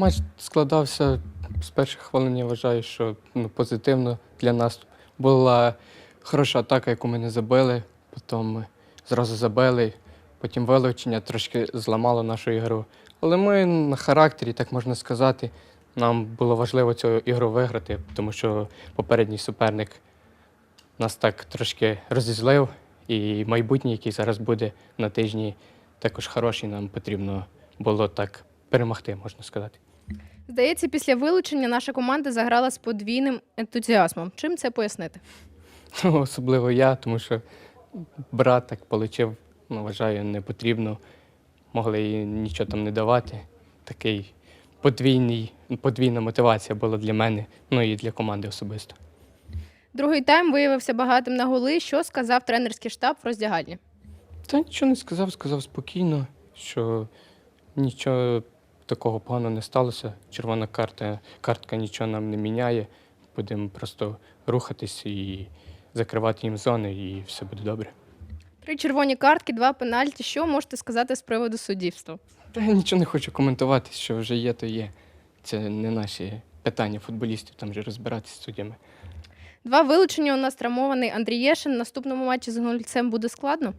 Матч складався з перших хвилин, я вважаю, що ну, позитивно для нас. Була хороша атака, яку ми не забили, потім ми зразу забили, потім вилучення трошки зламало нашу ігру. Але ми на характері, так можна сказати, нам було важливо цю ігру виграти, тому що попередній суперник нас так трошки розізлив, і майбутнє, який зараз буде на тижні, також хороший. Нам потрібно було так перемогти, можна сказати. Здається, після вилучення наша команда заграла з подвійним ентузіазмом. Чим це пояснити? Ну, Особливо я, тому що брат так получив, ну, вважаю, не потрібно. Могли і нічого там не давати. Такий подвійний, подвійна мотивація була для мене, ну і для команди особисто. Другий тайм виявився багатим на голи. Що сказав тренерський штаб в роздягальні? Та нічого не сказав, сказав спокійно, що нічого такого поганого не сталося. Червона карта, картка нічого нам не міняє. Будемо просто рухатись і закривати їм зони, і все буде добре. Три червоні картки, два пенальті. Що можете сказати з приводу суддівства? Та я нічого не хочу коментувати, що вже є, то є. Це не наші питання футболістів, там вже розбиратися з суддями. Два вилучення у нас травмований Андрій Єшин. В наступному матчі з гольцем буде складно.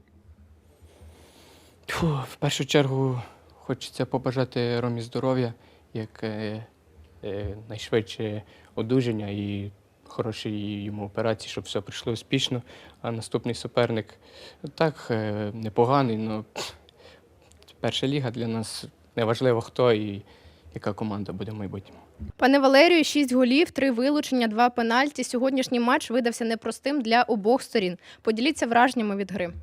Фу, в першу чергу хочеться побажати Ромі здоров'я, як е, е, найшвидше одужання і хорошої йому операції, щоб все пройшло успішно. А наступний суперник так е, непоганий, але перша ліга для нас неважливо хто і яка команда буде в майбутньому. Пане Валерію, шість голів, три вилучення, два пенальті. Сьогоднішній матч видався непростим для обох сторін. Поділіться враженнями від гри.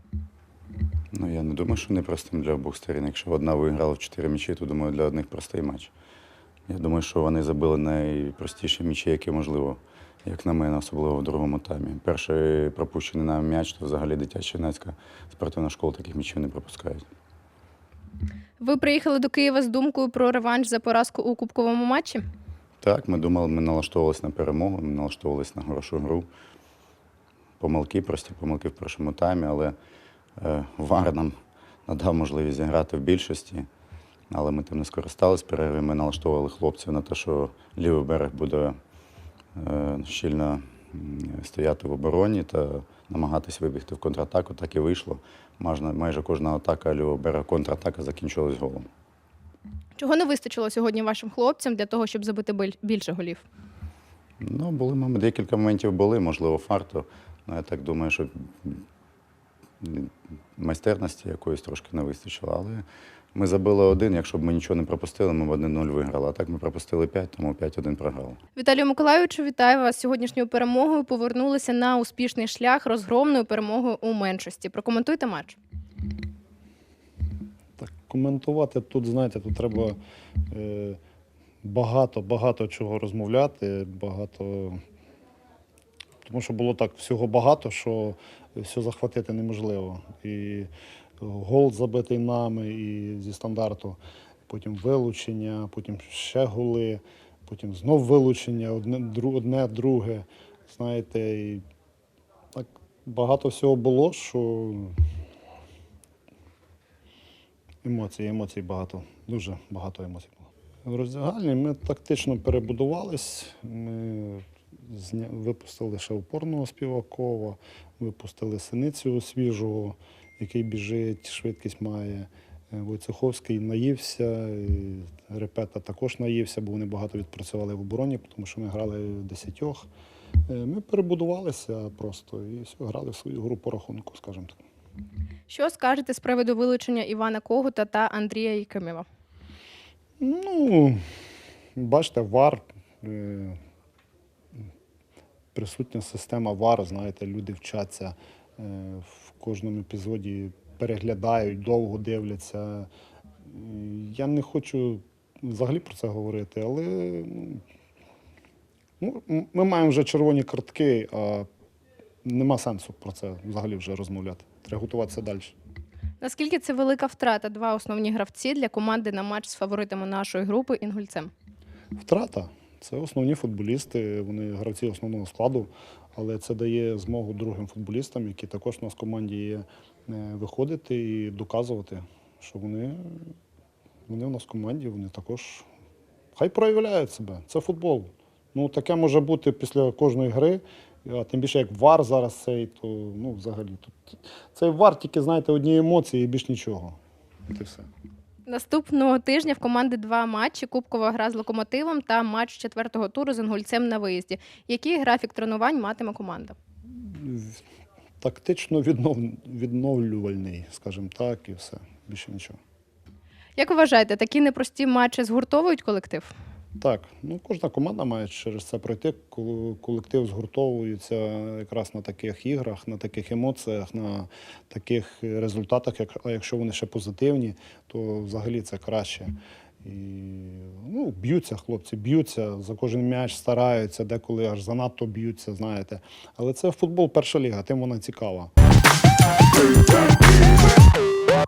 Ну, я не думаю, що непростим для обох сторін. Якщо одна виграла в чотири м'ячі, то думаю, для одних простий матч. Я думаю, що вони забили найпростіші м'ячі, які можливо, як на мене, особливо в другому таймі. Перший пропущений нам м'яч, то взагалі дитяча юнацька спортивна школа таких м'ячів не пропускають. Ви приїхали до Києва з думкою про реванш за поразку у кубковому матчі. Так, ми думали, ми налаштовувалися на перемогу, ми налаштовувалися на хорошу гру. Помилки, прості помилки в першому таймі, але ВАР нам надав можливість зіграти в більшості. Але ми тим не скористалися перерви. Ми налаштовували хлопців на те, що лівий берег буде е, щільно стояти в обороні та намагатись вибігти в контратаку. Так і вийшло. Майже, кожна атака лівого берега контратака закінчилась голом. Чого не вистачило сьогодні вашим хлопцям для того, щоб забити більше голів? Ну, були мом- декілька моментів були, можливо, фарту. Ну, я так думаю, що майстерності якоїсь трошки не вистачило. Але ми забили один. Якщо б ми нічого не пропустили, ми б 1-0 виграли. А так ми пропустили 5, тому 5-1 програли. Віталію Миколайовичу, вітаю вас з сьогоднішньою перемогою. Повернулися на успішний шлях розгромною перемогою у меншості. Прокоментуйте матч. Так, коментувати тут, знаєте, тут треба е, багато, багато чого розмовляти, багато. Тому що було так всього багато, що все захватити неможливо. І гол забитий нами і зі стандарту, потім вилучення, потім ще голи, потім знов вилучення, одне, друге. Знаєте, і так багато всього було, що Емоцій, емоцій багато, дуже багато емоцій було. В роздягальні ми тактично перебудувались. Ми. Випустили ще опорного співакова, випустили синицю свіжого, який біжить, швидкість має. Е, Войцеховський наївся, Репета також наївся, бо вони багато відпрацювали в обороні, тому що ми грали в десятьох. Е, Ми перебудувалися просто і все, грали в свою гру по рахунку, скажімо так. Що скажете з приводу вилучення Івана Когута та Андрія Якимєва? Ну, бачите, ВАР, е, присутня система ВАР, знаєте, люди вчаться е, в кожному епізоді, переглядають, довго дивляться. Я не хочу взагалі про це говорити, але ну, ми маємо вже червоні картки, а нема сенсу про це взагалі вже розмовляти. Треба готуватися далі. Наскільки це велика втрата? Два основні гравці для команди на матч з фаворитами нашої групи інгульцем. Втрата. Це основні футболісти, вони гравці основного складу, але це дає змогу другим футболістам, які також у нас в команді є, е, виходити і доказувати, що вони, вони у нас в команді, вони також хай проявляють себе. Це футбол. Ну, таке може бути після кожної гри. А тим більше як вар зараз цей, то ну, взагалі тут цей вар тільки, знаєте, одні емоції і більш нічого. І все. Наступного тижня в команди два матчі: Кубкова гра з локомотивом та матч четвертого туру з Інгульцем на виїзді. Який графік тренувань матиме команда? Тактично віднов... відновлювальний, скажімо так, і все. Більше нічого. Як ви вважаєте, такі непрості матчі згуртовують колектив? Так, ну кожна команда має через це пройти. Кол- Колектив згуртовується якраз на таких іграх, на таких емоціях, на таких результатах. Як- якщо вони ще позитивні, то взагалі це краще. І ну, б'ються хлопці, б'ються за кожен м'яч, стараються, деколи аж занадто б'ються, знаєте. Але це футбол перша ліга, тим вона цікава.